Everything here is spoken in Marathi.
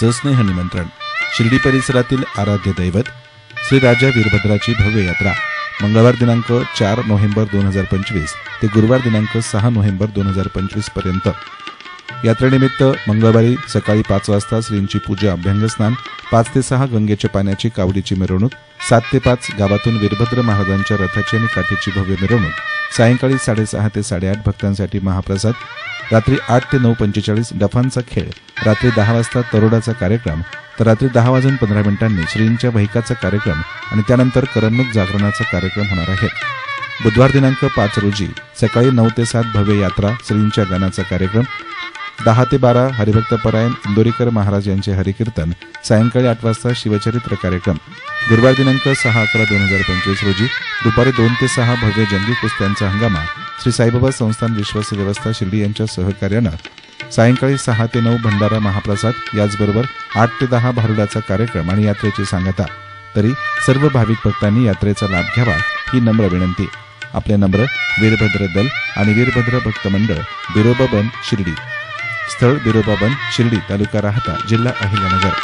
सस्नेह निमंत्रण. शिर्डी परिसरातील आराध्य दैवत श्री राजा वीरभद्राची भव्य यात्रा मंगळवार दिनांक चार नोव्हेंबर दोन हजार पंचवीस ते गुरुवार दिनांक सहा नोव्हेंबर दोन हजार पंचवीसपर्यंत. यात्रेनिमित्त मंगळवारी सकाळी पाच वाजता श्रींची पूजा अभ्यंगस्नान पाच ते सहा गंगेच्या पाण्याची कावडीची मिरवणूक सात ते पाच गावातून वीरभद्र महाराजांच्या रथाची आणि काठीची भव्य मिरवणूक सायंकाळी साडेसहा ते साडेआठ भक्तांसाठी महाप्रसाद रात्री आठ ते नऊ पंचेचाळीस डफांचा खेळ रात्री दहा वाजता तरोडाचा कार्यक्रम तर रात्री दहा वाजून पंधरा मिनिटांनी श्रींच्या वहिकाचा कार्यक्रम आणि त्यानंतर करमणूक जागरणाचा कार्यक्रम होणार आहे. बुधवार दिनांक पाच रोजी सकाळी नऊ ते सात भव्य यात्रा श्रींच्या गाण्याचा कार्यक्रम दहा ते बारा हरिभक्त परायण इंदोरीकर महाराज यांचे हरिकीर्तन सायंकाळी आठ वाजता शिवचरित्र कार्यक्रम. गुरुवार दिनांक सहा अकरा दोन हजार पंचवीस रोजी दुपारी दोन ते सहा भव्य जंगी कुस्त्यांचा हंगामा श्री साईबाबा संस्थान विश्वास व्यवस्था शिर्डी यांच्या सहकार्यानं. सायंकाळी सहा ते नऊ भंडारा महाप्रसाद याचबरोबर आठ ते दहा भारुडाचा कार्यक्रम आणि यात्रेची सांगता. तरी सर्व भाविक भक्तांनी यात्रेचा लाभ घ्यावा ही नम्र विनंती. आपले नम्र वीरभद्र दल आणि वीरभद्र भक्त मंडळ बिरोबाबन शिर्डी. स्थळ बिरोबाबन शिर्डी तालुका राहता जिल्हा अहिल्यानगर.